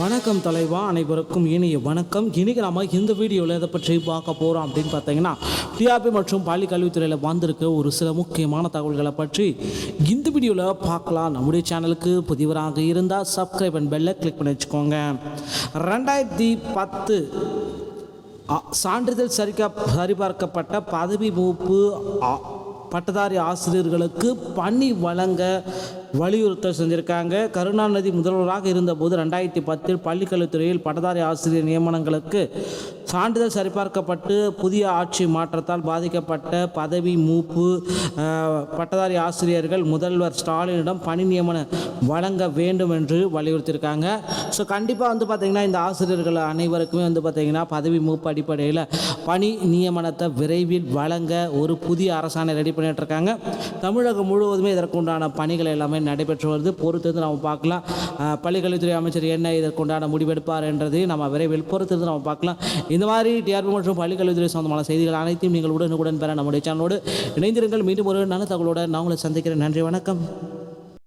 வணக்கம் தலைவா அனைவருக்கும் இனிய வணக்கம். இன்னைக்கு நம்ம இந்த வீடியோவில் எதை பற்றி பார்க்க போகிறோம் அப்படின்னு பார்த்தீங்கன்னா டிஆர்பி மற்றும் பள்ளி கல்வித்துறையில் வந்திருக்க ஒரு சில முக்கியமான தகவல்களை பற்றி இந்த வீடியோவில் பார்க்கலாம். நம்முடைய சேனலுக்கு புதியவராக இருந்தால் சப்ஸ்கிரைப் அண்ட் பெல்லை கிளிக் பண்ணி வச்சுக்கோங்க. ரெண்டாயிரத்தி பத்து சான்றிதழ் சரிக்க சரிபார்க்கப்பட்ட பதவி மூப்பு பட்டதாரி ஆசிரியர்களுக்கு பணி வழங்க வலியுறுத்தல் செஞ்சுருக்காங்க. கருணாநிதி முதல்வராக இருந்தபோது ரெண்டாயிரத்தி பத்தில் பள்ளிக்கல்வித்துறையில் பட்டதாரி ஆசிரியர் நியமனங்களுக்கு சான்றிதழ் சரிபார்க்கப்பட்டு புதிய ஆட்சி மாற்றத்தால் பாதிக்கப்பட்ட பதவி மூப்பு பட்டதாரி ஆசிரியர்கள் முதல்வர் ஸ்டாலினிடம் பணி நியமனம் வழங்க வேண்டும் என்று வலியுறுத்தியிருக்காங்க. ஸோ கண்டிப்பாக வந்து பார்த்திங்கன்னா இந்த ஆசிரியர்கள் அனைவருக்குமே வந்து பார்த்திங்கன்னா பதவி மூப்பு அடிப்படையில் பணி நியமனத்தை விரைவில் வழங்க ஒரு புதிய அரசாணை ரெடி பண்ணிகிட்டு இருக்காங்க தமிழகம் முழுவதுமே இதற்குண்டான பணிகள் எல்லாமே நடைபெற்று வருது. பொறுத்திருந்து நம்ம பார்க்கலாம். பள்ளிக்கல்வித்துறை அமைச்சர் என்ன இதற்குண்டான முடிவெடுப்பார் என்றதையும் நம்ம விரைவில் பொறுத்திருந்து நம்ம பார்க்கலாம். இந்த மாதிரி டிஆர்பி மற்றும் பள்ளிக்கல்வித்துறை சம்பந்தமான செய்திகள் அனைத்தையும் நீங்கள் உடனுக்குடன் பெற நம்முடைய சேனலோடு இணைந்திருங்கள். மீண்டும் ஒரு நல்ல தகவலோடு நான் உங்களை சந்திக்கிறேன். நன்றி வணக்கம்.